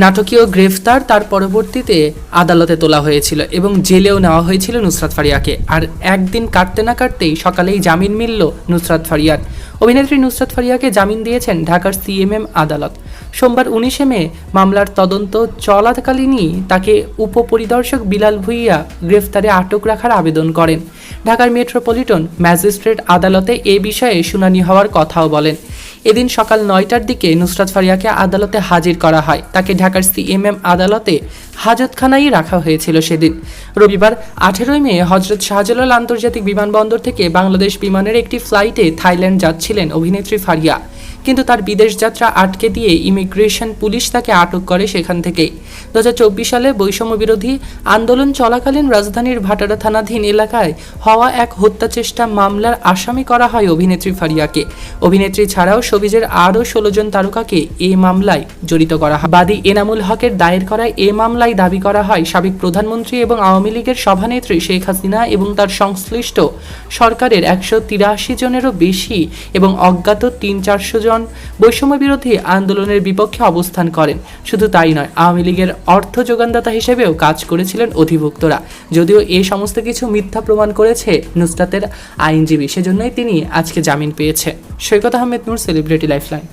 নাটকীয় গ্রেফতার তার পরবর্তীতে আদালতে তোলা হয়েছিল এবং জেলেও নেওয়া হয়েছিল নুসরাত ফারিয়াকে। আর একদিন কাটতে না কাটতেই সকালেই জামিন মিলল নুসরাত ফারিয়ার। অভিনেত্রী নুসরাত ফারিয়াকে জামিন দিয়েছেন ঢাকার সিএমএম আদালত। সোমবার উনিশে মে মামলার তদন্ত চলাকালীনই তাকে উপপরিদর্শক বিলাল ভুইয়া গ্রেফতারে আটক রাখার আবেদন করেন। ঢাকার মেট্রোপলিটন ম্যাজিস্ট্রেট আদালতে এ বিষয়ে শুনানি হওয়ার কথাও বলেন। এদিন সকাল নয়টার দিকে নুসরাত ফারিয়াকে আদালতে হাজির করা হয়। তাকে ঢাকার সিএমএম আদালতে হাজতখানায় রাখা হয়েছিল সেদিন। রবিবার আঠেরোই মে হজরত শাহজালাল আন্তর্জাতিক বিমানবন্দর থেকে বাংলাদেশ বিমানের একটি ফ্লাইটে থাইল্যান্ড যাচ্ছিলেন অভিনেত্রী ফারিয়া। কিন্তু তার বিদেশ যাত্রা আটকে দিয়ে ইমিগ্রেশন পুলিশ তাকে আটক করে সেখান দুহাজার চব্বিশ সালে বৈষম্য বিরোধী আন্দোলন চলাকালীন রাজধানীর ভাটারা থানাধীন এলাকায় হওয়া এক হত্যা চেষ্টা মামলার আসামি করা হয় অভিনেত্রী ফারিয়াকে। অভিনেত্রী ছাড়াও সবিজের আরও ষোলো জন তারকাকে এ মামলায় জড়িত করা হয়। বাদী এনামুল হকের দায়ের করায় এ মামলায় দাবি করা হয় সাবেক প্রধানমন্ত্রী এবং আওয়ামী লীগের সভানেত্রী শেখ হাসিনা এবং তার সংশ্লিষ্ট সরকারের একশো তিরাশি জনেরও বেশি এবং অজ্ঞাত তিন চারশো জন বৈষম্য বিরোধী আন্দোলনের বিপক্ষে অবস্থান করেন। শুধু তাই নয়, আওয়ামী লীগের অর্থ যোগানদাতা হিসেবেও কাজ করেছিলেন অধিভুক্তরা। যদিও এ সমস্ত কিছু মিথ্যা প্রমাণ করেছে নুসরাতের আইনজীবী, সেজন্যই তিনি আজকে জামিন পেয়েছে। Saikat Ahmed Noor, celebrity lifeline.